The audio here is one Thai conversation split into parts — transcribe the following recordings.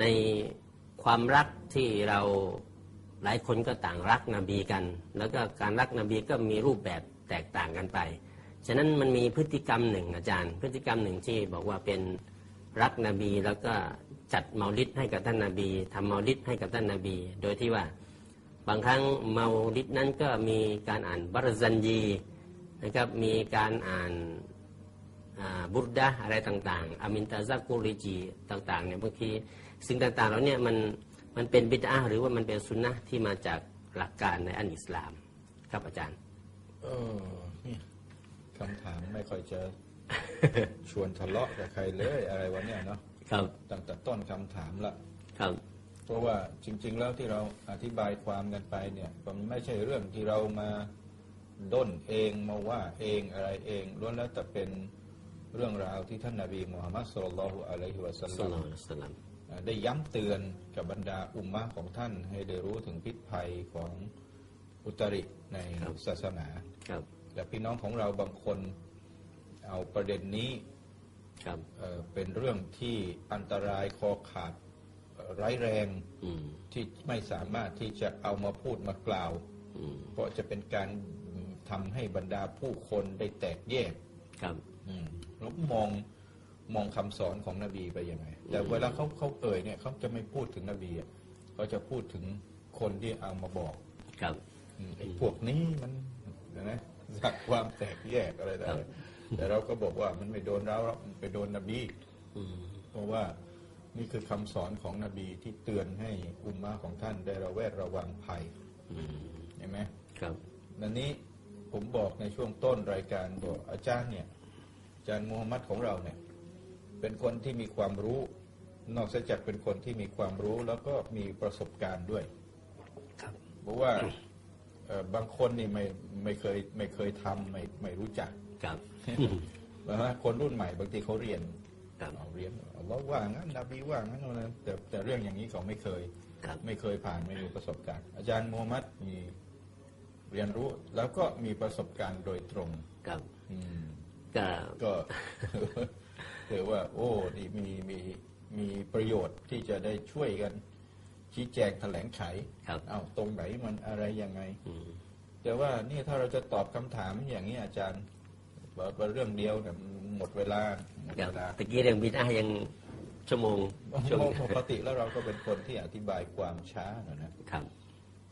ในความรักที่เราหลายคนก็ต่างรักนบีกัน แล้วก็การรักนบีก็มีรูปแบบแตกต่างกันไป ฉะนั้นมันมีพฤติกรรมหนึ่งอาจารย์ พฤติกรรมหนึ่งที่บอกว่าเป็นรักนบีแล้วก็จัดเมาลิดให้กับท่านนาบีทำเมาลิดให้กับท่านนาบี โดยที่ว่าบางครั้งเมาลิดนั้นก็มีการอ่านบารซันยีนะครับมีการอ่านาบุรดะอะไรต่างๆ อามินตาซักกุริจีต่างๆเนี่ยบางที สิ่งต่างๆเหล่าเนี้มันมันเป็นบิดาหรือว่ามันเป็นสุนนะห์ที่มาจากหลักการในอันอิสลาม ครับอาจารย์เออนี่คำถามไม่ค่อยจะชวนทะเลาะกับใครเลยอะไรวะเนี่ยเนาะครับตั้งแต่ต้นคำถามละครับ เพราะว่าจริง ๆ แล้วที่เราอธิบายความกันไปเนี่ยมันไม่ใช่เรื่องที่เรามาด้นเองมาว่าเองอะไรเองล้วนแล้วแต่เป็นเรื่องราวที่ท่านนาบีมุฮัมมัดสุลลัลลอฮุอะลัยฮิวะสัลสัลลัลัลม ลอฮุอะลัยฮิวะสัลลัมอ่าได้ย้ำเตือนกับบรรดาอุมมะของท่าน ให้ได้รู้ถึงพิษภัยของอุตริในครับศาสนาครับและพี่น้องของเราบางคนเอาประเด็นนี้ครับเอ่อเป็นเรื่องที่อันตรายคอขาดเอ่อร้ายแรงอืมที่ไม่สามารถที่จะเอามาพูดมากล่าวอืมเพราะจะเป็นการทำให้บรรดาผู้คนได้แตกแยกครับอืมแล้วมอง มองคำสอนของนบีไปยังไง แต่เวลาเขาเขาเอ่ยเนี่ยเขาจะไม่พูดถึงนบีอะเขาจะพูดถึงคนที่เอามาบอกครับอืมไอ้พวกนี้มันนะสักความแตกแยกอะไรต่างๆแต่เราก็บอกว่ามันไม่โดนเราหรอกมันไปโดนนบีอืมเพราะว่านี่คือคำสอนของนบีที่เตือนให้อุมมะของท่านได้ระแวดระวังภัยอืมเห็นไหมครับนันนี้ผมบอกในช่วงต้นรายการบอกอาจารย์เนี่ยอาจารย์มูฮัมหมัดของเราเนี่ย เป็นคนที่มีความรู้ นอกจากเป็นคนที่มีความรู้แล้วก็มีประสบการณ์ด้วยครับเพราะว่าเอ่อบางคนนี่ไม่ไม่เคยไม่เคยทำไม่ไม่รู้จักครับนะฮะคนรุ่นใหม่บางทีเขาเรียนครับเอาเรียนอัลลอฮ์ว่างั้นนบีว่างั้นนะแต่แต่เรื่องอย่างนี้เขาไม่เคยครับไม่เคยผ่านไม่มีประสบการณ์ อาจารย์มูฮัมหมัดมีเรียนรู้แล้วก็มีประสบการณ์โดยตรงครับอืมก็ ก็ถือว่า โอ้นี่มีมีมีประโยชน์ที่จะได้ช่วยกัน ชี้แจงแถลงไขครับเอาตรงไหนมันอะไรยังไงอืมแต่ว่านี่ถ้าเราจะตอบคำถามอย่างนี้อาจารย์บอกว่าเรื่องเดียวเนี่ยหมดเวลาหมดครับเวลาตะกี้เรื่องบิดายังชั่วโมงช่วงปกติแล้วเราก็เป็นคนที่อธิบายความช้าหน่อยนะครับ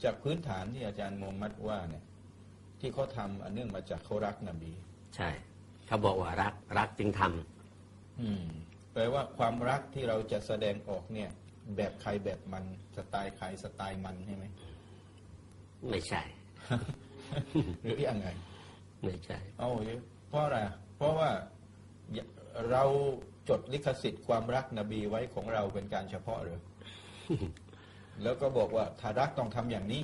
จากพื้นฐานที่อาจารย์มูฮัมหมัดว่าเนี่ย ที่เขาทำอันเนื่องมาจากเขารักนบี ใช่เขาบอกว่ารักรักจึงทำ อืมแปลว่าความรักที่เราจะแสดงออกเนี่ย แบบใครแบบมันสไตล์ใครสไตล์มันใช่ไหมไม่ใช่ หรือยังไงไม่ใช่เอาเพราะอะไรเพราะว่าเราจดลิขสิทธิ์ความรักนบีไว้ของเราเป็นการเฉพาะหรือแล้วก็บอกว่าถ้ารักต้องทำอย่างนี้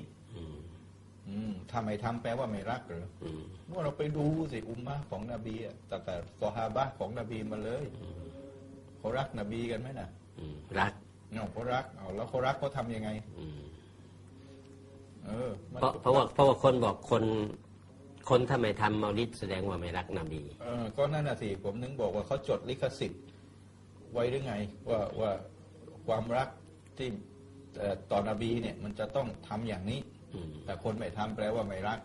อืมอืมถ้าไม่ทำแปลว่าไม่รักหรืออืมเมื่อเราไปดูสิอุมมะของนบีอะแต่แต่ซอฮาบะห์ของนบีมาเลยเขารักนบีกันไหมนะอืมรักเนาะเขารักเอาแล้วเขารักเขาทำยังไงอืมเออมันเพราะเพราะว่าเพราะว่าคนบอกคน คนถ้าไม่ทำเมาลิดแสดงว่าไม่รักนบีเออก็นั่นน่ะสิผมนึงบอกว่าเขาจดลิขสิทธิ์ไว้หรือไง ว่าว่าความรักที่เอ่อต่อนบีเนี่ย มันจะต้องทำอย่างนี้อืม แต่คนไม่ทำแปลว่าไม่รัก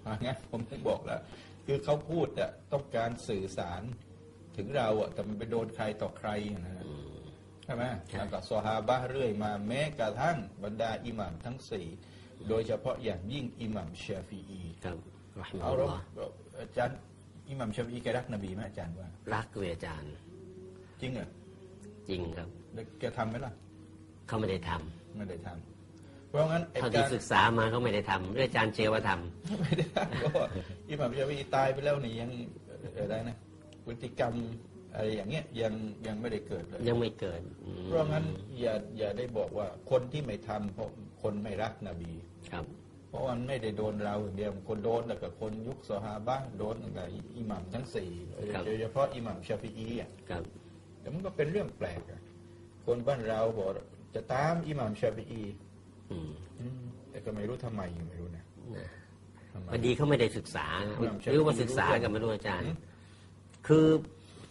เพราะงั้นผมถึงบอกแล้ว คือเขาพูดอะต้องการสื่อสารถึงเราอะแต่มันไปโดนใครต่อใครนะฮะอืมใช่ไหมใช่แล้วก็ซอฮาบะห์เรื่อยมาแม้กระทั่งบรรดาอิหม่ามทั้งสี่โดยเฉพาะอย่างยิ่งอิหม่ามชาฟีอีครับรอฮิมะเอาฮุลเราลอฮ์อาจารย์อิหม่ามชาฟีอีแกรักนบีไหมอาจารย์ว่า รักเลยอาจารย์ จริงเหรอจริงครับแล้วแกทำไหมล่ะ เขาไม่ได้ทำไม่ได้ทำ เพราะงั้นไอ้เท่าการที่ศึกษามาเขาไม่ได้ทำเรื่องอาจารย์เจว่าทไม่ได้ทำก็อิหม่ามชาฟีอีตายไปแล้วนี่ยังอะไรนะพฤติกรรมอะไรอย่างเงี้ยยังยังไม่ได้เกิดเลยำยังไม่เกิดอืมเพราะงั้นอย่าอย่าได้บอกว่าคนที่ไม่ทำเพราะคนไม่รักนบี ครับ เพราะมันไม่ได้โดนเราอย่างเดียวมันคนโดนแต่กับคนยุคซอฮาบะห์โดนตั้งแต่อิหมัมทั้งสี่โดยเฉพาะอิหมัมชาฟีอีอะครับ แต่มันก็เป็นเรื่องแปลกอะคนบ้านเราบอกจะตามอิหมัมชาฟีอีอืมอืม แต่ก็ไม่รู้ทำไมไม่รู้นะนะทำไมพอดีเขาไม่ได้ศึกษาครับหรือว่าศึกษากันไม่รู้อาจารย์อืมคือ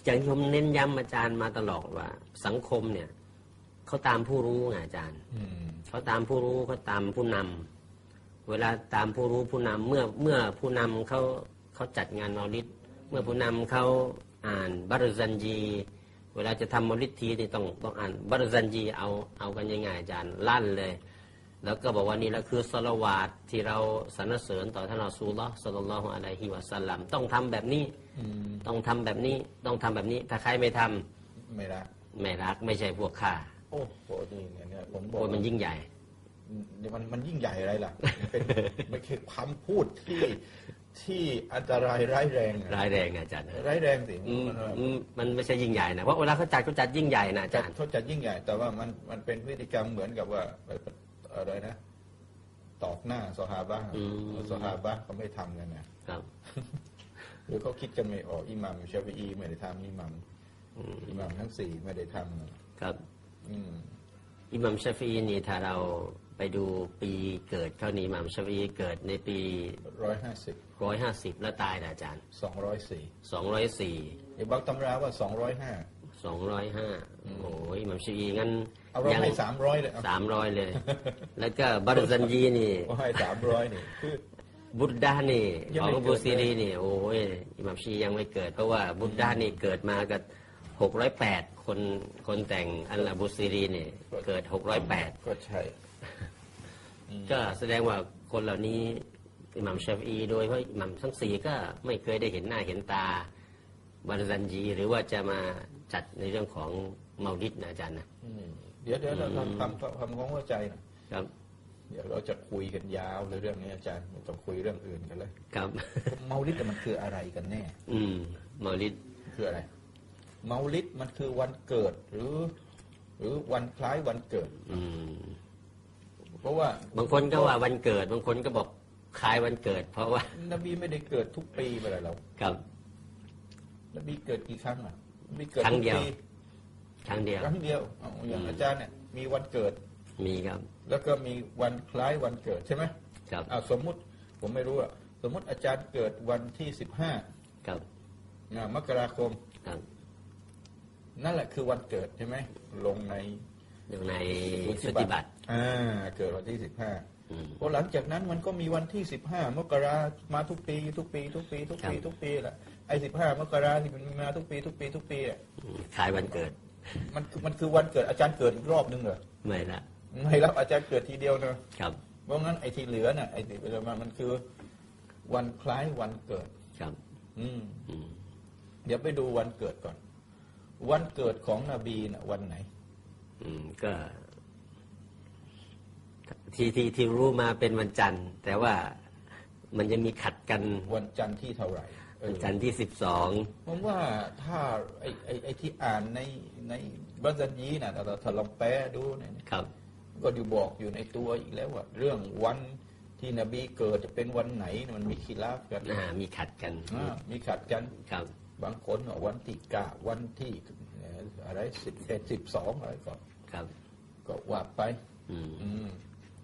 อย่างที่ผมเน้นย้ำอาจารย์มาตลอดว่า สังคมเนี่ยเขาตามผู้รู้ไงอาจารย์อืมเขาตามผู้รู้เขาตามผู้นำเวลาตามผู้รู้ผู้นำเมื่อเมื่อผู้นำเขาเขาจัดงานมอลิดเมื่อผู้นำเขาอ่านบารซันจี เวลาจะทำมอลิดทีนี่ต้องต้องอ่านบารซันจีเอาเอากันยังไงอาจารย์ลั่นเลย แล้วก็บอกว่านี่แหละคือสละวาดที่เราสรรเสริญต่อท่านอัสซูลลอฮ์สัลลัลลอฮุอะลัยฮิวะสัลลัมต้องทำแบบนี้อืมต้องทำแบบนี้ต้องทำแบบนี้ ถ้าใครไม่ทำไม่รักไม่รักไม่ใช่พวกข้าโอ้โหนี่เนี่ยเนี่ยผมบอกโอ้ยมันยิ่งใหญ่มันมันยิ่งใหญ่อะไรล่ะมันเป็นไม่ใช่คำพูดที่ที่อันตรายร้ายแรงอะร้ายแรงอาจารย์ร้ายแรงสิอืมมันว่าอืมมันไม่ใช่ยิ่งใหญ่นะเพราะเวลาเขาจัดเขาจัดยิ่งใหญ่นะอาจัดจารย์เขาจัดยิ่งใหญ่ แต่ว่ามันมันเป็นพฤติกรรมเหมือนกับว่า อะไรนะตอกหน้าสหาบ้าอืมสหาบ้าเขาไม่ทำกันนะครับหรือเขาคิดกันไม่ออกอิหมัมชาฟีอีไม่ได้ทำอิหมัมอืมอิหมัมทั้งสี่ไม่ได้ทำครับ อืมอิหมัมชาฟีนี่ถ้าเราไปดูปีเกิดเขานี่อิหมัมชาฟีเกิดในปีร้อยห้าสิบร้อยห้าสิบแล้วตายนะอาจารย์สองร้อยสี่สองร้อยสี่ในบางตำราว่าสองร้อยห้าสองร้อยห้าโอ้ยอิหมัมชาฟีงั้น เอาเรายังให้สามร้อยเลยเอาสามร้อยเลย แล้วก็บารซันยีนี่เอาให้สามร้อยนี่คือบุตรดานี่ยังขอไม่งเกิดบูซีรีนี่โอ้ยอิหมัมชียังไม่เกิด เพราะว่าบุตรดานี่เกิดมากับหกร้อยแปดคนคนแต่งอัลลาบูซีรีนี่เกิดหกร้อยแปดก็ใช่ ก็แสดงว่าคนเหล่านี้อิหมัมชาฟีโดยเพราะอิหมัมทั้งสี่ก็ไม่เคยได้เห็นหน้าเห็นตาบารซันจีหรือว่าจะมาจัดในเรื่องของเมาดิดนะอาจารย์นะอืม เดี๋ยวเดี๋ยวเราทำทำทำความเข้าใจนะครับ เดี๋ยวเราจะคุยกันยาวเลยเรื่องนี้อาจารย์ไม่ต้องคุยเรื่องอื่นกันเลยครับเมาลิดมันคืออะไรกันแน่ อืมเมาดิดคืออะไร เมาลิดมันคือวันเกิดหรือ หรือวันคล้ายวันเกิด อืมเพราะว่า บางคนก็ว่าวันเกิด บางคนก็บอกคล้ายวันเกิด เพราะว่า นบีไม่ได้เกิดทุกปีไปเลยเราครับนบีเกิดกี่ครั้งอะนบีเกิดครั้งทุกเดียวปี ครั้งเดียว ครั้งเดียวเอาอย่างอืมอาจารย์เนี่ยมีวันเกิด มีครับ แล้วก็มีวันคล้ายวันเกิดใช่ไหมครับอ่าสมมุติผมไม่รู้อะสมมุติอาจารย์เกิดวันที่สิบห้าครับมกราคม ครับนั่นแหละคือวันเกิดใช่ไหมลงในอยู่ในสุสุติบัตรอ่าเกิดวันที่สิบห้าอืม พอหลังจากนั้นมันก็มีวันที่สิบห้ามกรามาทุกปี ทุกปี ทุกปี ทุกปี ครับ ทุกปีแหละไอ้สิบห้ามกราที่มันมาทุกปี ทุกปี ทุกปีอะอืมคล้ายวันเกิด มันคือมันคือวันเกิดอาจารย์เกิดอีกรอบนึงเหรอไม่ละไม่รับอาจารย์เกิดทีเดียวนะครับเพราะงั้นไอ้ที่เหลือน่ะไอ้ที่เหลือมามันคือ วันคล้ายวันเกิดครับ อืมอืมเดี๋ยวไปดูวันเกิดก่อน วันเกิดของนบีนะวันไหน อืมก็ที่ที่ที่รู้มาเป็นวันจันทร์ แต่ว่ามันจะมีขัดกันวันจันทร์ที่เท่าไหร่เอ วันอจันทร์ที่สิบสองผมว่าถ้าไอ้ไอ้ไอ้ที่อ่านในในบัซันยีนะถ้าเราถ้าลองแปลดูเนี่ยครับ ก็อยู่บอกอยู่ในตัวอีกแล้วว่าเรื่องวันที่นบีเกิดจะเป็นวันไหนเนี่ยมันมีขีลาฟกันอ่ามีขัดกันอ่ามีขัดกันครับ บางคนว่าวันที่เกาวันที่เอ่ออะไรสิบเอ็ดสิบสองอะไรก็ครับ ก็ว่าไปอืมอืม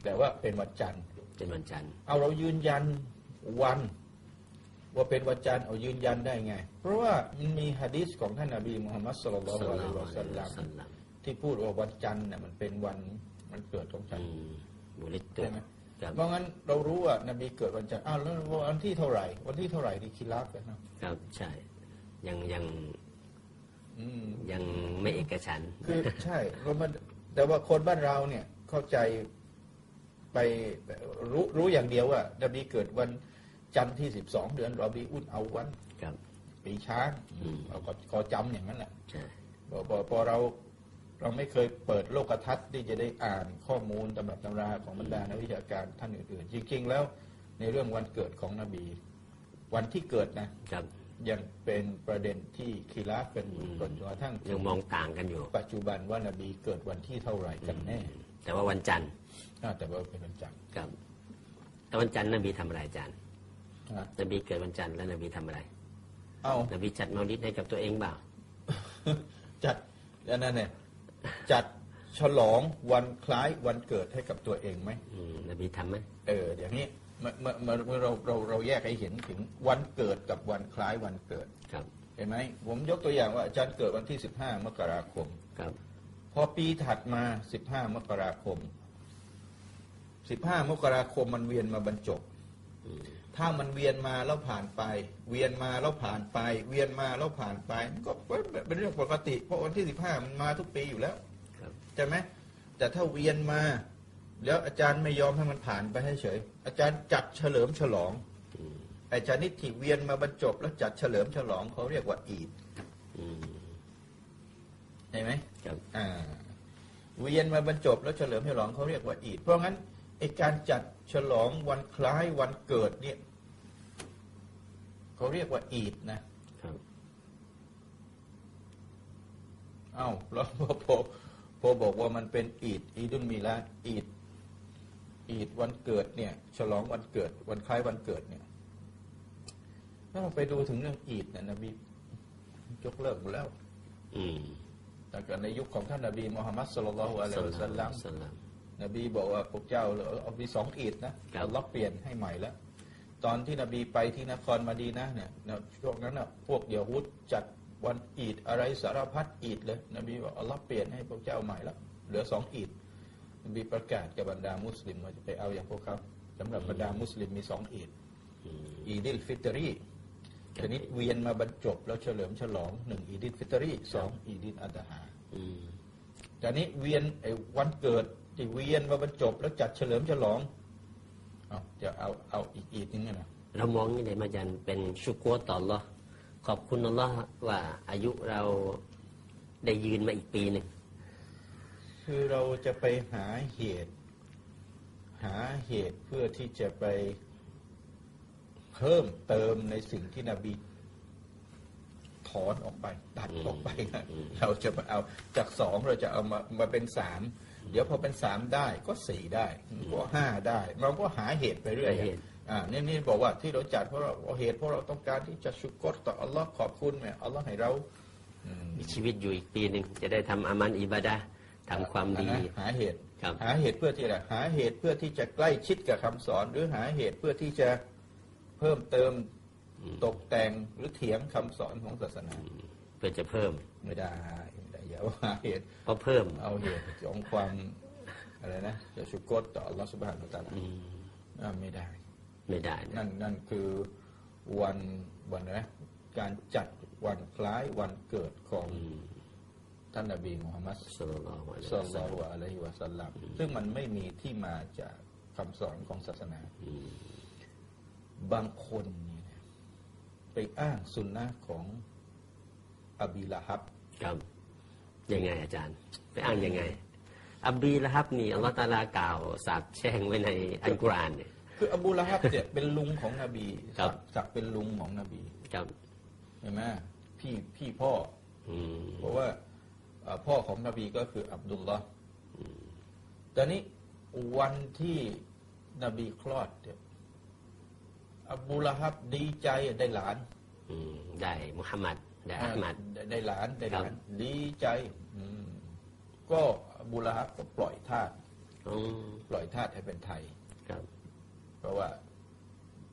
แต่ว่าเป็นวันจันทร์เป็นวันจันทร์เอาเรายืนยันวัน ว่าเป็นวันจันทร์เอายืนยันได้ไง เพราะว่ามันมีฮะดีษของท่านนบีมุฮัมมัดสุลลัลลอฮุอะลัยฮิวะสัลลัมสัลลัมที่พูดว่าวันจันทร์เนี่ยมันเป็นวันมันเกิดของฉันอืมบุริตตัวใช่ไหมครับเพราะงั้นเรารู้ว่านบีเกิดวันจันทร์อ้าวแล้ววันที่เท่าไหร่ วันที่เท่าไหร่ที่คิลาฟกันนะครับใช่ยังยังอืมยังไม่เอกฉันท์คือใช่เรามันแต่ว่าคนบ้านเราเนี่ยเข้าใจไปรู้รู้อย่างเดียวว่านบีเกิดวัน จันทร์ที่สิบสองเดือนรอบีอุนเอาวันครับ ปีช้างอืม เราก็ก็จำอย่างนั้นแหละใช่ พอพอพอเราเราไม่เคยเปิดโลกทัศน์ที่จะได้อ่านข้อมูลตำรับตำราของบรรดานักวิชาการท่านอื่นๆ จริงๆ แล้วในเรื่องวันเกิดของนบี วันที่เกิดนะ ครับ ยังเป็นประเด็นที่คีราฟกันอยู่จนกระทั่งยังมองต่างกันอยู่ ปัจจุบันว่านบีเกิดวันที่เท่าไหร่กันแน่แต่ว่าวันจันทร์น่าแต่ว่าเป็นวันจันทร์ครับ แต่วันจันทร์นบีทำอะไรอาจารย์ นะนบีเกิดวันจันทร์แล้วนบีทำอะไร เอานบีจัดเมาลิดให้กับตัวเองเปล่าจัดอันนั้นเนี่ยจัดฉลองวันคล้ายวันเกิดให้กับตัวเองไหมอืมนบีทำไหมเอออย่างนี้เมื่อเมื่อเมื่อเมื่อเราเราเราแยกให้เห็นถึงวันเกิดกับวันคล้ายวันเกิดครับเห็นไหมผมยกตัวอย่างว่าอาจารย์เกิดวันที่15มกราคมครับ พอปีถัดมา15มกราคม15มกราคมมันเวียนมาบรรจบ ถ้ามันเวียนมาแล้วผ่านไป เวียนมาแล้วผ่านไป เวียนมาแล้วผ่านไปมันก็เป็นเรื่องปกติ เพราะวันที่15มันมาทุกปีอยู่แล้วครับใช่ไหมแต่ถ้าเวียนมา แล้วอาจารย์ไม่ยอมให้มันผ่านไปให้เฉย อาจารย์จัดเฉลิมฉลองอืมไอ้ชนิดที่เวียนมาบรรจบ แล้วจัดเฉลิมฉลองเขาเรียกว่าอีดอืมเห็นไหมครับอ่าเวียนมาบรรจบแล้วเฉลิมฉลองเขาเรียกว่าอีดเพราะงั้นไอ้การจัด ฉลองวันคล้ายวันเกิดเนี่ยเขาเรียกว่าอีดนะครับเอ้าแล้วพอพอพอบอกว่ามันเป็นอีดอีดุนมีลาดอีดอีดวันเกิดเนี่ย ฉลองวันเกิด วันคล้ายวันเกิดเนี่ยถ้าเราไปดูถึงเรื่องอีดเนี่ยนบียกเลิกหมดแล้ว อืมแต่ก็ในยุคของท่านนบีมูฮัมมัดสุลลัลลอฮุอะลัยฮิวะสัลลัมสลัม นบีบอกว่าพวกเจ้าเอามีสองอีดนะครับอัลลอฮ์เปลี่ยนให้ใหม่แล้ว ตอนที่นบีไปที่นครมาดีนะห์เนี่ยนะช่วงนั้นน่ะพวกยะฮูดจัดวันอีดอะไรสารพัดอีดเลยนบีบอกอัลลอฮ์เปลี่ยนให้พวกเจ้าใหม่แล้วเหลือสองอีดนบีประกาศกับบรรดามุสลิมว่าจะไปเอาอย่างพวกเขาสำหรับบรรดามุสลิมมีสองอีดอืมอีดิลฟิตรีชนิดเวียนมาบรรจบแล้วเฉลิมฉลองหนึ่งอีดิลฟิตรีสองอีดิลอัตฮาอืมแต่นี้เวียนไอ้วันเกิด ที่เวียนมาบรรจบ แล้วจัดเฉลิมฉลองเอาจะเอาเอาอีกอีกนึงอะนะเรามองนี่เลยมาจันเป็นชุกวต่ออัลลอฮ์ขอบคุณอัลลอฮ์ว่าอายุเราได้ยืนมาอีกปีหนึ่งคือเราจะไปหาเหตุ หาเหตุเพื่อที่จะไปเพิ่มเติมในสิ่งที่นบีถอนออกไป ตัดออกไปนะเราจะมาเอาจากสองเราจะเอามามาเป็นสาม เดี๋ยวพอเป็นสามได้ก็สี่ได้ก็ห้าได้ เราก็หาเหตุไปเรื่อยหาเหตุอ่านี่นี่บอกว่าที่เราจัดเพราะเราเอาเหตุเพราะเราต้องการที่จะชุกกรต่ออัลลอฮ์ขอบคุณเนี่ยอัลลอฮ์ให้เราอืมมีชีวิตอยู่อีกปีหนึ่งจะได้ทำอามันอิบาดะห์ทำความดีอะนะหาเหตุครับหาเหตุเพื่อที่อะไรหาเหตุเพื่อที่จะใกล้ชิดกับคำสอน หรือหาเหตุเพื่อที่จะเพิ่มเติมตกแต่งหรือเถียงคำสอนของศาสนา เพื่อจะเพิ่มไม่ได้ ไม่ได้อย่าว่าหาเหตุเพราะเพิ่ม เอาเหตุของความอะไรนะจะชุกรต่ออัลลอฮฺสุบฮานะฮูวะตะอาลาอืมอ่าไม่ได้ ไม่ได้นะนั่นนั่นคือวันวันนะการจัดวันคล้ายวันเกิดของอืมท่านนบีมุฮัมมัดสุลลัลลอฮุอะลัยฮิสัลวะลัซัลลลอลัมฮุอะลัยฮิวะสัลลัมซึ่งมันไม่มีที่มาจากคำสอนของศาสนาอืมบางคนเนี่ยนะไปอ้างสุนนะของอบีละฮับครับ ยังไงอาจารย์ ไปอ้างยังไง อับบีละฮับนี่อัลลอฮฺตะอาลากล่าวสาบแช่งไว้ในอัลกุรอานเนี่ยคืออบูละฮับเนี่ยเป็นลุงของนบีครับสักสักเป็นลุงของนบีครับเห็นไหมพี่พี่พ่ออืมเพราะว่าเอ่อพ่อของนบีก็คืออับดุลลอฮ์ตอนนี้วันที่นบีคลอดเนี่ยอับูละฮับดีใจได้หลานอืมได้มุฮัมมัด ได้อัลมัดได้ได้หลานได้หลาครันบดีใจอืมก็อับูละฮับก็ปล่อยทาสอืมปล่อยทาสให้เป็นไทยครับ เพราะว่า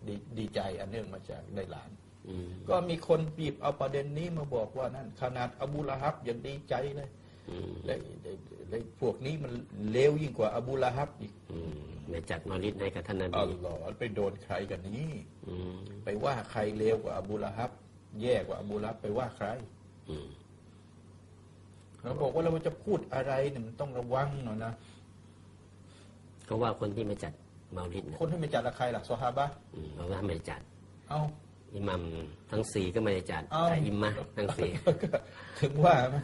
ดีดีใจอันเนื่องมาจากได้หลานอืมก็มีคนบีบเอาประเด็นนี้มาบอกว่านั่นขนาดอบูละฮับยังดีใจเลยอืมเลยเลยเลยพวกนี้มันเลวยิ่งกว่าอบูละฮับอีกอืมในจัดมาลิดให้กับท่านนอับีลลอฮ์ไปโดนใครกันนี้อืมไปว่าใครเลวกว่าอบูละฮับ แย่กว่าอบูละฮับไปว่าใครอืมเราบอกว่าเราจะพูดอะไรเนี่ยมันต้องระวังหน่อยนะก็ว่าคนที่ไม่จัดมาลิดนะคนที่ไม่จัดละใครล่ะซอฮาบะห์อืมเพราะว่าไม่ได้จัด เอาอิหมัมทั้งสี่ก็ไม่ได้จัดเอ้าแต่อิมมะทั้งสี่ถึงว่าไหม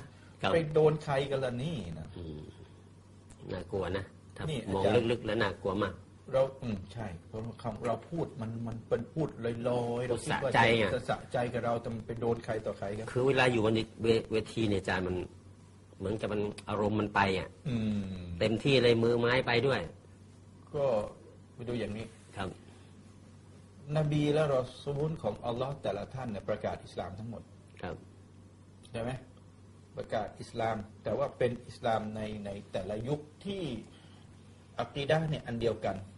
ครับไปโดนใครกันล่ะนี่นะอืมน่ากลัวนะถ้านี่มองอาจารย์ลึกๆแล้วน่ากลัวมาก เราอืมใช่เพราะคำเราพูดมันมันเป็นพูดลอยๆเราคิดว่าสะใจไงจะสะใจกับเราแต่มันไปโดนใครต่อใครกันคือเวลาอยู่บนเวเวทีเนี่ยอาจารย์มัน เหมือนกับมันอารมณ์มันไปอะ อืม เต็มที่เลยมือไม้ไปด้วย ก็ไปดูอย่างนี้ ครับ นบีและรอซูลของอัลลอฮ์แต่ละท่านเนี่ยประกาศอิสลามทั้งหมด ครับ ใช่ไหมประกาศอิสลาม แต่ว่าเป็นอิสลามในในแต่ละยุคที่อักีดะห์เนี่ยอันเดียวกันอืม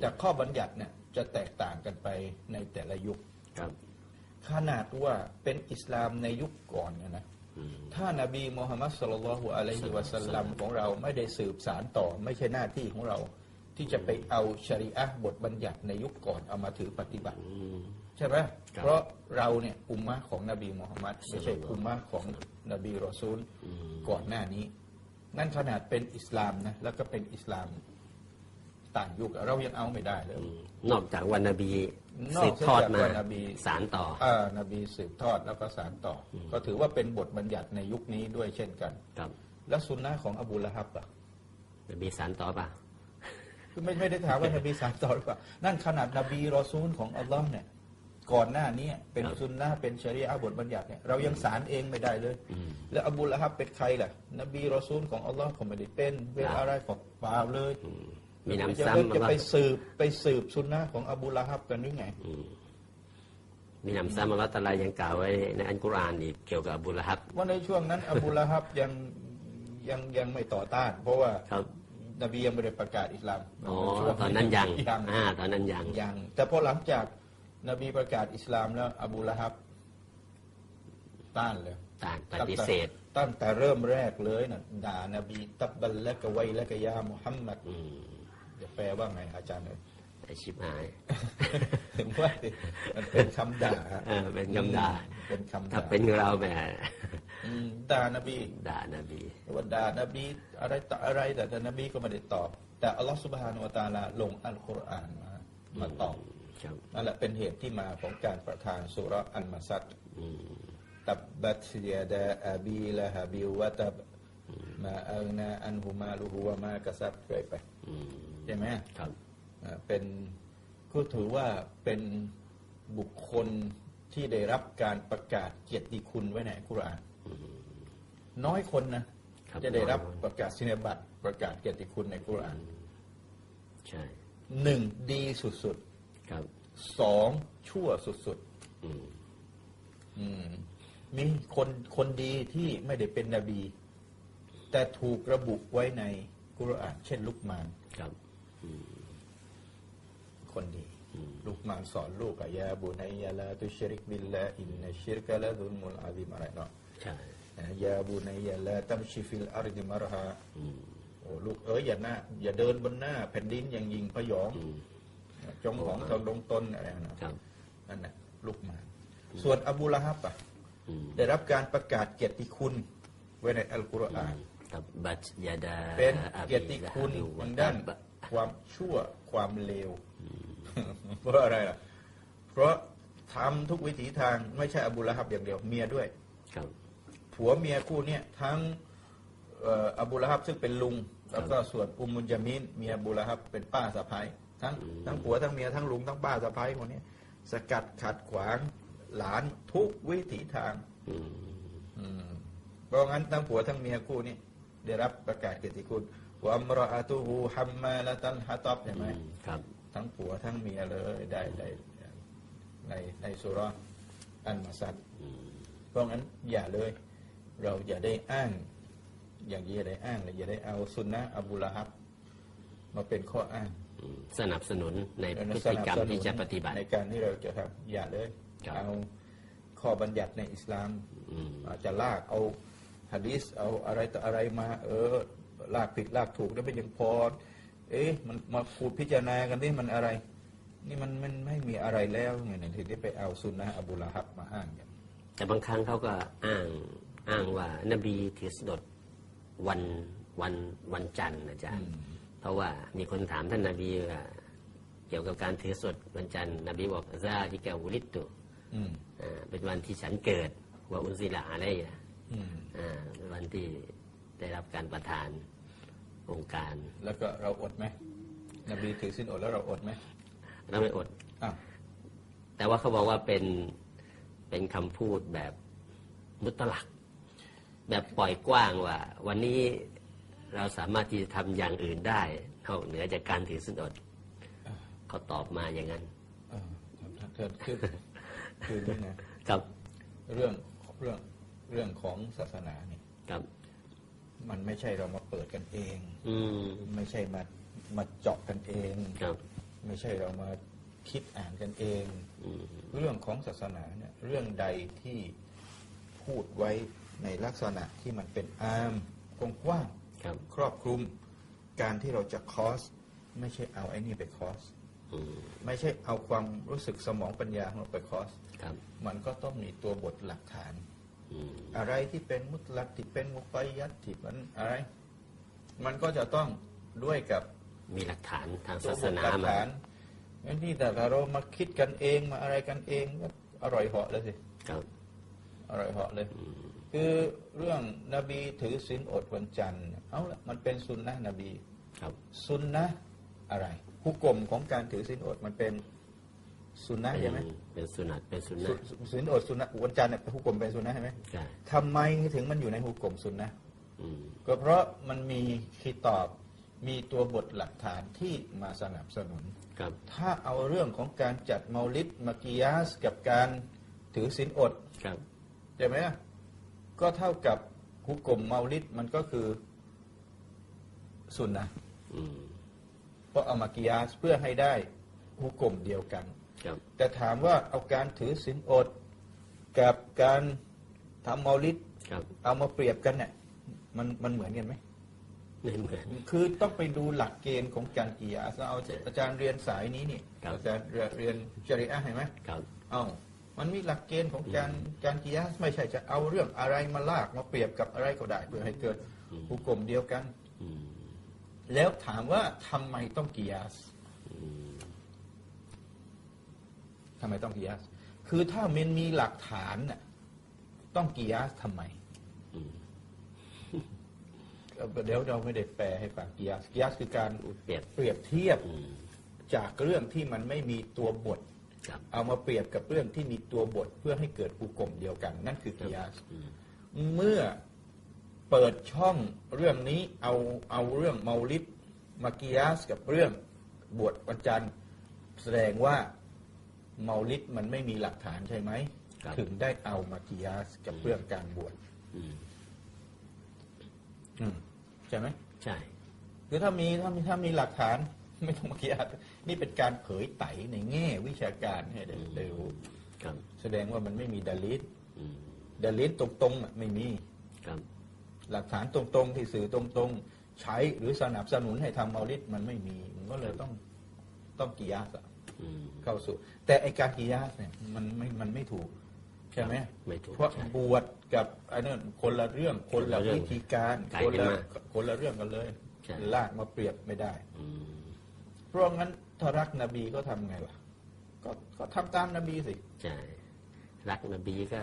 แต่ข้อบัญญัติเนี่ยจะแตกต่างกันไปในแต่ละยุคครับขนาดว่าเป็นอิสลามในยุคก่อนเนี่ยนะถ้านบีมูฮัมมัดสุลลัลลอฮุอะลัยฮิวะสัลลัมของเราไม่ได้สืบสารต่อ ไม่ใช่หน้าที่ของเรา ที่จะไปเอาชริอะห์บทบัญญัติในยุคก่อนเอามาถือปฏิบัติอืมใช่ไหมครับเพราะเราเนี่ยอุมมะห์ของนบีมูฮัมมัดไม่ใช่อุมมะห์ของนบีรอซูลอืมก่อนหน้านี้ นั่นขนาดเป็นอิสลามนะแล้วก็เป็นอิสลาม ต่างยุคเรายังเอาไม่ได้เลยอืมนอกจากวันนบีนอกสืบทอดมาจากวันนบีสารต่ออ่านบีสืบทอดแล้วก็สานต่ออก็ถือว่าเป็นบทบัญญัติในยุคนี้ด้วยเช่นกันครับแล้วสุนนะของอบูละฮับอะนบีสารต่อป่ะคือไม่ไม่ได้ถามว่านบีสานต่อหรือเปล่านั่นขนาดนบีรอซูลของอัลลอฮ์เนี่ย ก่อนหน้านี้เป็นครับสุนนะเป็นชริอะห์บทบัญญัติเนี่ยเรายังสารเองไม่ได้เลยอืมแล้วอบูละฮับเป็นใครล่ะ นบีรอซูลของอัลลอฮ์ก็ไม่ได้เป็นเป็นครับอะไรของเปล่าเลยอื มมีน้ำจะซ้ำจะมาไปว่าสืบไปสืบสุนนะของอบูละฮับกันหรือไงอืมมีน้ำซ้ำมาว่าตะลายังกล่าวไว้ในอันกุรอานอีกเกี่ยวกับอบุลฮับว่าในช่วงนั้น อบูละฮับยังยังยังไม่ต่อต้าน เพราะว่าครับนบียังไม่ได้ประกาศอิสลามอ๋อช่วงตอนนั้นยังยังอ่าตอนนั้นยังยังแต่พอหลังจากนบีประกาศอิสลามแล้ว อบูละฮับ ต้านเลยต่างปฏิเสธตั้งแต่เริ่มแรกเลยนะด่านบีตับบัลและกะไวและกะยามุฮัมมัดอืมจะแป ลว่าไงอาจารย์เลยไอชิบหาย ถึงว่าสิมันเป็นคำด่าฮะเออเป็นคำด่าเป็นคำถ้าด่าเป็นเราแหมอืมด่านบีด่านบีว่าด่านบีอะไรต่ออะไรแต่แต่นบีก็ไม่ได้ตอบ แต่อัลลอฮฺสุบฮานุวะตะอาลาลงอัลกุรอานมามาตอบครับนั่นแหละเป็นเหตุที่มาของการประทานสุราะห์อันมาซัดอืมตับบัตยาดาอาบีละฮะบิวะตับมาอัลนาอันฮุมาลูฮุวะมากะซับเรื่อยไปอืมใช่ไหมครับอ่าเป็นก็ถือว่าเป็นบุคคลที่ได้รับการประกาศเกียรติคุณไว้ในอัลกุรอานน้อยคนนะครับจะได้รับประกาศสินบัตรประกาศเกียรติคุณในอัลกุรอานใช่หนึ่งดีสุดครับๆสองชั่วสุดอืมๆอืมมีคนคนดีที่ไม่ได้เป็นนบี แต่ถูกระบุไว้ในกุรอานเช่นลุกมานครับ คนดี อื มลูกมานสอนลูกอะยาบุนัยยาลาตุชริกบิลลาอินนัชชิรกะละซุลมุลอาซิมอะไรเนาะใช่ยาบุนัยยาลาตัมชิฟิลอาริดิมารฮาอืมโอ้ลูกเอ๋ยอย่าหน้าอย่าเดินบนหน้าแผ่นดินอย่างยิงพยองอืมจงของทองดงตนอะไรนะครับนั่นแหละลูกมานส่วนอบูละฮับอะอืมได้รับการประกาศเกียรติคุณไว้ในอัลกุรอานตับบัตยาดาเป็นอาเกียรติคุณละฮะทางด้านตับความชั่วความเลว เพราะอะไรล่ะ เพราะทำทุกวิถีทางไม่ใช่อบูละฮับอย่างเดียวเมียด้วยครับผัวเมียคู่เนี้ยทั้งเอ่ออบูละฮับซึ่งเป็นลุง แล้วก็ส่วนอุมมุนจามินเมียอบูละฮับเป็นป้าสะพ้ายทั้งทั้งผัวทั้งเมียทั้งลุงทั้งป้าสะพ้ายคนเนี้ยสกัดขัดขวางหลานทุกวิถีทางอืมอืมเพราะงั้นทั้งผัวทั้งเมียคู่นี้ได้รับประกาศเกียรติคุณวะอัมรออาตูฮูฮัมมาละตันฮะตับใช่ไหมอืมครับ ทั้งผัวทั้งเมียเลยได้ได้ในในสุราะห์อันมาซัดอืมเพราะงั้นอย่าเลย เราอย่าได้อ้าง อย่างนี้อย่าได้อ้างเลยอย่าได้เอาสุนนะอบูละฮับมาเป็นข้ออ้างอืมสนับสนุนในแล้วพฤติกรรมที่จะปฏิบัติ ในการที่เราจะทำอย่าเลยครับเอาข้อบัญญัติในอิสลามอืมอาจจะลากเอาฮะดีสเอาอะไรต่ออะไรมา เออ ลากผิดลากถูกแล้วเป็นยังพอ เอ๊ะมันมาพูดพิจารณากันที่มันอะไร นี่มันมันไม่มีอะไรแล้วไงเนี่ยถึงได้ไปเอาสุนนะอบูละฮับมาอ้างกันแต่บางครั้งเขาก็อ้างอ้างว่านบีถือสดวันวันวันจันทร์นะจ๊ะเพราะว่ามีคนถามท่านนบีว่าเกี่ยวกับการถือสดวันจันทร์นบีบอกซาดิกาวุลิตตุอืมอ่าเป็นวันที่ฉันเกิดว่าอุนซิละอะไรอะอืมอ่าเป็นวันที่ได้รับการประทาน องค์การ แล้วก็เราอดไหมนบีถือสินอดแล้วเราอดไหมเราไม่อดอ้าวแต่ว่าเขาบอกว่าเป็นเป็นคำพูดแบบมุตลัก แบบปล่อยกว้างว่า วันนี้เราสามารถที่จะทำอย่างอื่นได้นอกเหนือจากการถือสินอดเขาตอบมาอย่างนั้นเออเกิดขึ้นคือนี่นะครับ เรื่องเรื่องเรื่องของศาสนาเนี่ยครับ มันไม่ใช่เรามาเปิดกันเอง อืมไม่ใช่มามาเจาะกันเอง ครับ ไม่ใช่เรามาคิดอ่านกันเอง อืมเรื่องของศาสนาเนี่ยเรื่องใดที่พูดไว้ในลักษณะที่มันเป็นอาร์มกว้างๆครับ ครอบคลุม การที่เราจะคอส ไม่ใช่เอาไอ้นี่ไปคอส อืมไม่ใช่เอาความรู้สึกสมองปัญญาของเราไปคอส ครับ มันก็ต้องมีตัวบทหลักฐาน อืมอะไรที่เป็นมุตลักที่เป็นมุกยัตที่มันอะไร มันก็จะต้องด้วยกับมีหลักฐานทางตัวศาบสทนาหลักมาฐานงั้นที่แต่เรามาคิดกันเองมาอะไรกันเองก็อร่อยเหาะเลยสิครับอร่อยเหาะเลยอืมคือเรื่องนบีถือศีลอดวันจันทร์เนี่ยเอาละมันเป็นสุนนะนบีครับสุนนะอะไรผู้กลมของการถือศีลอดมันเป็น สุนนะเป็นใช่ไหมเป็นสุนัตเป็นสุสุนัตศีลอดสุนนะวันจันทร์เนี่ยผู้กลมเป็นสุนนะใช่ไหมใช่ทำไมถึงมันอยู่ในผู้กลมสุนนะอืมก็เพราะมันมีคีตอบมีตัวบทหลักฐานที่มาสนับสนุนครับถ้าเอาเรื่องของการจัดเมาลิดมากิยาสกับการถือศีลอดครับใช่ไหมล่ะก็เท่ากับฮุกกลมเมาลิดมันก็คือสุนนะอืมเพราะเอามากิยาสเพื่อให้ได้ฮุกกลมเดียวกันครับ แต่ถามว่าเอาการถือศีลอด กับการทำเมาลิดครับเอามาเปรียบกันเนี่ยมันมันเหมือนกันไหมไม่เหมือนคือต้องไปดูหลักเกณฑ์ของการกิยาสเอาอาจารย์เรียนสายนี้นี่ครับอาจารย์เรียนจริยะเห็นไหมครับเอ้ามันมีหลักเกณฑ์ของการการกิยาสไม่ใช่จะเอาเรื่องอะไรมาลากมาเปรียบกับอะไรก็ได้เพื่อให้เกิดผู้กลมเดียวกันอืมแล้วถามว่าทำไมต้องกิยาสอืม ทำไมต้องกิยาสคือถ้ามันมีหลักฐานน่ะต้องกิยาสทำไมอืมเดี๋ยวเราไม่ได้แปลให้ฟังกิยาสกิยาสคือการเปรียบเปรียบเทียบอืมจากเรื่องที่มันไม่มีตัวบทครับเอามาเปรียบกับเรื่องที่มีตัวบทเพื่อให้เกิดผู้กลมเดียวกัน นั่นคือกิยาสอืมเมื่อเปิดช่องเรื่องนี้เอาเอาเรื่องเมาลิดมากิยาสกับเรื่องบวชวันจันทร์แสดงว่า เมาลิดมันไม่มีหลักฐานใช่ไหม ครับ ถึงได้เอามากิยาสกับเรื่องการบวชอืมอืมใช่ไหมใช่คือถ้ามีถ้ามีถ้ามีหลักฐาน ไม่ต้องมากิยาสนี่เป็นการเผยไตในแง่วิชาการให้ได้ได้รู้ครับแสดงว่ามันไม่มีดาลิสอืมดาลิสตรงๆอะไม่มี ครับหลักฐานตรงๆ ที่สื่อตรงๆ ใช้หรือสนับสนุนให้ทำเมาลิดมันไม่มีมันก็เลยต้องต้องกิยาสอะอืม เข้าสู่ แต่ไอการกิยาสเนี่ยมันไม่มันไม่ถูก ใช่ไหมไม่ถูกเพราะใช่บวชกับไอ้นั่นคนละเรื่องคนละคนละเรื่องวิธีการไกลคนกันละมากคนละเรื่องกันเลยใช่ลากมาเปรียบไม่ได้อืมเพราะงั้นถ้ารักนบีก็ทำไงล่ะ ก็ก็ทำตามนบีสิใช่รักนบีก็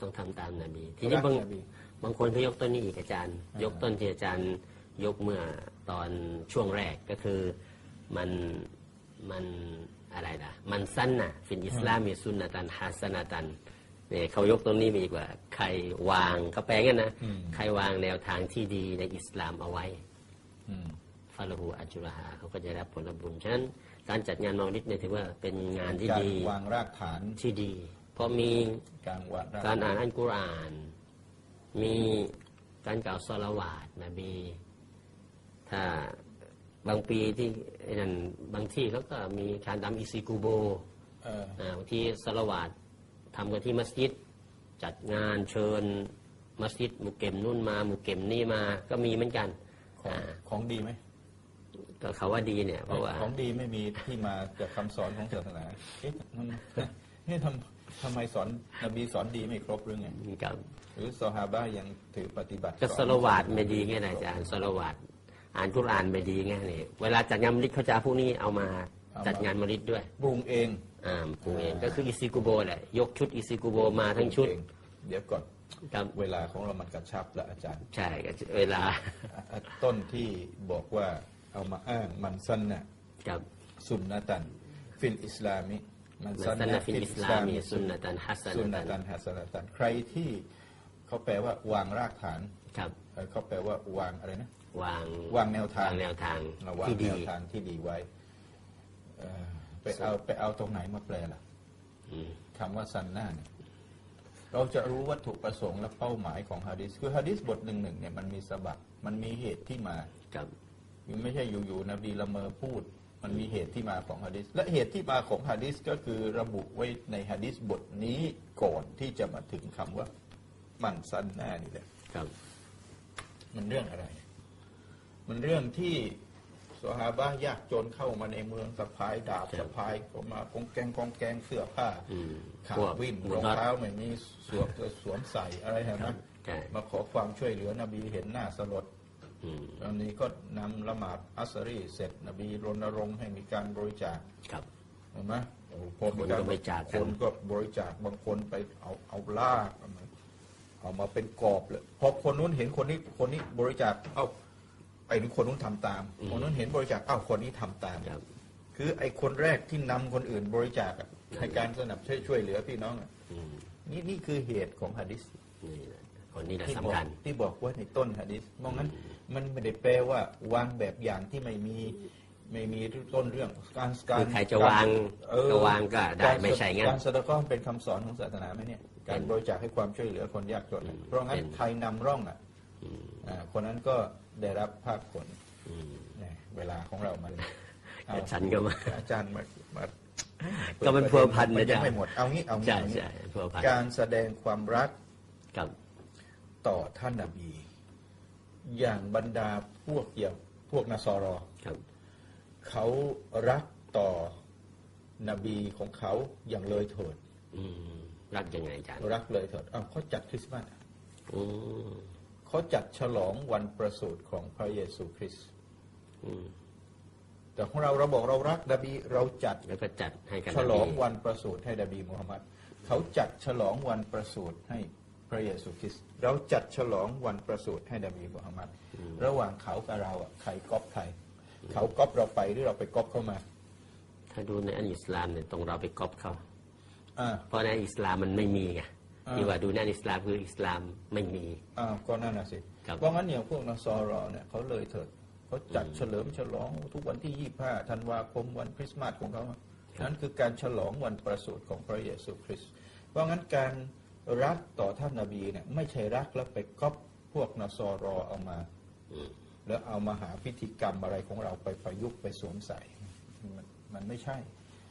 ต้องทำตามนบี ทีนี้รักบางนบีบางคนเขายกต้นนี้อีกอาจารย์อ่ายกต้นที่อาจารย์ยกเมื่อตอนช่วงแรกก็คือมันมัน อะไรล่ะมันสั้นน่ะฟินอิสลามมีสุนนะตันฮัสนาตันเนี่ยเขายกตรงนี้มาอีกว่า ใครวางเขาแปลงั้นนะอืมใครวางแนวทางที่ดีในอิสลามเอาไว้อืมฟาลาหูอัจจุรหาเขาก็จะรับผลบุญฉะนั้นการจัดงานมาลิดเนี่ยถือว่าเป็นงานที่การดีวางรากฐานที่ดี เพราะมีการวางรากการฐาอ่านนอัลกุรอาน มีการกล่าวสลาวาตนบีถ้า บางปีที่ไอ้นั่นบางที่เขาก็มีการทำอิซิกูโบเอออ่าบางที่สลาวาตทำกันที่มัสยิด จัดงานเชิญมัสยิดมุกเก็มนู่นมามุกเก็มนี่มาก็มีเหมือนกันของอ่าของดีไหมก็เขาว่าดีเนี่ยเพราะว่าของดีไม่มีที่มาจากคำสอนของศาสนาเอ๊ะมันเอ๊ะทำทำไมสอนนบีสอนดีไม่ครบหรือไงกับหรือซอฮาบะห์ยังถือปฏิบัติก็สลาวาตไม่ดีไงนะอาจารย์สลาวาต อ่านกุรอานไม่ดีไงนี่เวลาจัดงานมลิดเขาจะเอาพวกนี้เอามาจัดงานมลิดด้วยปรุงเองอ่าปรุงเองก็คืออิซิกุโบแหละยกชุดอิซิกุโบมาทั้งชุดปรุเองเดี๋ยวก่อนครับเวลาของเรามันกระชับแล้วอาจารย์ ใช่ก็เวลาอะอะต้นที่บอกว่าเอามาอ้างมันสันนะกับสุนนะตัน ฟิลอิสลามิมันมัสันสนะนะฟิลอิสลามีสุนนะตันฮัสสุนนะนะตัตันนฮัสนะตันใครที่เขาแปลว่าวางรากฐานครับเอ่อเขาแปลว่าวางอะไรนะ วางวางแนวทางวางแนวทางระวางที่แนดีวทางที่ดีไว้เอ่อไปเอาไปเอาตรงไหนมาแปลล่ะอืมคำว่าซันน่าเนี่ยเราจะรู้วัตถุประสงค์และเป้าหมายของฮะดิษคือฮะดิษบทหนึ่งหนึ่งเนี่ยมันมีสบับมันมีเหตุที่มากับมันไม่ใช่อยู่ๆนบีละเมอพูด มันมีเหตุที่มาของฮะดิษและเหตุที่มาของฮะดิษก็คือระบุไว้ในฮะดิษบทนี้ก่อนที่จะมาถึงคำว่าหมั่นสันหน้านี่แหละครับ มันเรื่องอะไร มันเรื่องที่สหาบะห์ยากจนเข้ามาในเมืองสะพายดาบครับสะพายก็มากองแกงกองแกงเสื้อผ้าอืมขาพวกวิ่นหมรวอกงน็อตเท้าไม่มีสวมสวมใส่อะไรเห็นไหมใช่มาขอความช่วยเหลือนบีเห็นหน้าสลดอืมตอนนี้ก็นำละหมาดอัสรีเสร็จ นบีรณรงค์ให้มีการบริจาคครับเห็นไหมโอ้พอคนก็บริจาคกันคนก็บริจาคบางคนไปเอาเอาลากเอามาเอามาเป็นกรอบเลยพอคนนู้นเห็นคนนี้คนนี้บริจาคเอ้า ไอ้นี่คนนู้นทำตาม คนนู้นเห็นบริจาคเอ้าคนนี้ทำตามครับ คือไอ้คนแรกที่นำคนอื่นบริจาคอะให้การสนับช่วยช่วยเหลือพี่น้องอะอืมนี่นี่คือเหตุของฮะดิษนี่แหละคนนี้แหละที่บอสำกคัญที่บอกว่าในต้นฮะดิษมองงั้นมันไม่ได้แปลว่าวางแบบอย่างที่ไม่มีไม่มีต้นเรื่องการการคือใครจะวางเออก็วางก็ได้การไม่ใช่งั้นการสะดาะเป็นคำสอนของศาสนาไหมเนี่ย การบริจาคให้ความช่วยเหลือคนยากจนอะเพราะงั้นเป็นใครนำร่องอะอืมอ่าคนนั้นก็ ได้รับภาคผลอืมเนี่ยเวลาของเรามันเอาฉันก็มาอาจารย์มามาก็มันพัวพันมันะยัจ๊ะงไม่หมดเอางี้เอางี้ใช่เอางี้ใช่พัวพันการแสดงความรักกับต่อท่านนบี อย่างบรรดาพวกอย่างพวกนาซอรอครับเขารักต่อนบีของเขาอย่างเลยเถิดอืมรักยังไงอาจารย์รักเลยเถิดอ้าวเขาจัดคริสต์มาสอืม เขาจัดฉลองวันประสูติของพระเยซูคริสต์อืมแต่ของเราเราบอกเรารักนบีเราจัดแล้วก็จัดให้กันฉลองวันประสูติให้นบีมุฮัมมัดเขาจัดฉลองวันประสูติให้พระเยซูคริสต์เราจัดฉลองวันประสูติให้นบีมุฮัมมัดระหว่างเขากับเราอะใครก๊อปใครเขาก๊อปเราไปหรือเราไปก๊อปเข้ามา ถ้าดูในอันอิสลามเนี่ยตรงเราไปก๊อปเขาอ่าเพราะในอิสลามมันไม่มีไงอ่า ที่ว่าดูในอันอิสลามคืออิสลามไม่มีอ้าวก็นั่นน่ะสิครับเพราะงั้นอย่างพวกนสอรอเนี่ยเขาเลยเถิดเขาจัดเฉลิมฉลองทุกวันที่ยี่ห้าธันวาคมวันคริสต์มาสของเขานั่นคือการฉลองวันประสูติของพระเยซูคริสต์เพราะงั้นการรักต่อท่านนบีเนี่ยไม่ใช่รักแล้วไปก๊อปพวกนสอรอเอามาอืมแล้วเอามาหาพิธีกรรมอะไรของเราไปประยุกต์ไปสวมใส่มันมันไม่ใช่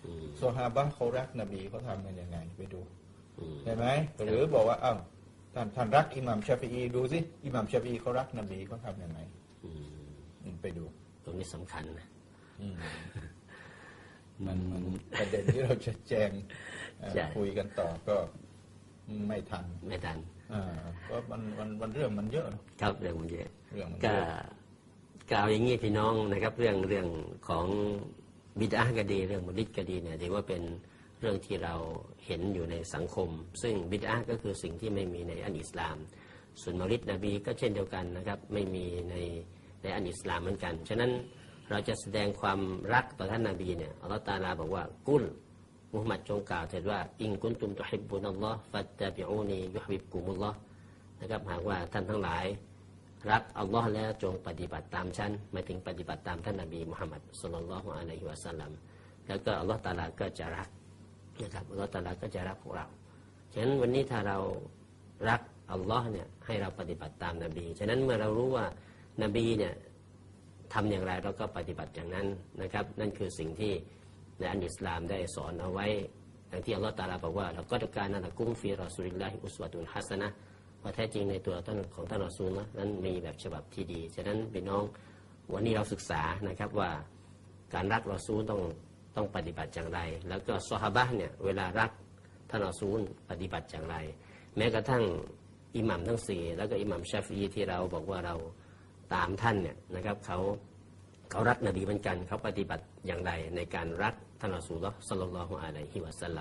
อืมโซฮาบะห์เขารักนบีเขาทำกันยังไงไปดู อืมเห็นไหมหรือบอกว่าอ้าวท่านท่านรักอิหมัมชาฟีอีดูสิอิหมัมชาฟีอีเขารักนบีเขาทำยังไงอืมอืมไปดู ตรงนี้สำคัญนะอืมมันมันประเด็นที่เราจะแจงเอ่อใช่คุยกันต่อก็ไม่ทันไม่ทันอ่าเพราะมันมันมันเรื่องมันเยอะเนอะครับเรื่องมันเยอะเรื่องมันก็เยอะกล่าวอย่างนี้พี่น้องนะครับ เรื่องเรื่องของบิดาก็ดีเรื่องมุลิดก็ดีเนี่ยถือว่าเป็น เรื่องที่เราเห็นอยู่ในสังคม ซึ่งบิดาก็คือสิ่งที่ไม่มีในอันอิสลามส่วนมลิดนบีก็เช่นเดียวกันนะครับไม่มีในในอันอิสลามเหมือนกัน ฉะนั้นเราจะแสดงความรักต่อท่านนาบีเนี่ยอัลลอฮฺตาลาบอกว่ากุลมุฮัมมัดจงกล่าวเถิดว่า อิงกุนตุมตุฮิบบุนัลลอฮ์ฟัตตะบิอูนียุฮบิบกุมุลลอฮ์นะครับหากว่าท่านทั้งหลาย รักอัลลอฮ์แล้วจงปฏิบัติตามฉันหมายถึงปฏิบัติตามท่านนบีมุฮัมมัดสุลลัลลอฮุอะลัยฮิวะสัลลัมแล้วก็อัลลอฮ์ตาลาก็จะรัก นะครับอัลลอฮ์ตาลาก็จะรักพวกเรา ฉะนั้นวันนี้ถ้าเรารักอัลลอฮ์เนี่ยให้เราปฏิบัติตามนบี ฉะนั้นเมื่อเรารู้ว่านบีเนี่ยทำอย่างไรเราก็ปฏิบัติอย่างนั้นนะครับ นั่นคือสิ่งที่ในอันอิสลามได้สอนเอาไว้อย่างที่อัลลอฮ์ตาลาบอกว่าเราก็ต้องการนะกุมฟีรอสุลิลลาฮิอุสวะตุนฮัสนะว่าแท้จริงในตัวท่านของท่านรอซูลนนั้นมีแบบฉบับที่ดี ฉะนั้นพี่น้องวันนี้เราศึกษานะครับว่าการรักรอซูลต้อง ต้องปฏิบัติอย่างไร แล้วก็ซอฮาบะเนี่ยเวลารักท่านรอซูลปฏิบัติอย่างไร แม้กระทั่งอิหมัมทั้งสี่แล้วก็อิหมัมชาฟีที่เราบอกว่าเราตามท่านเนี่ยนะครับเขาเขารักนบีเหมือนกันเขาปฏิบัติอย่างไรในการรักท่านรอซูลละสัลลัลลอฮุอะลัยฮิวะสัลลัม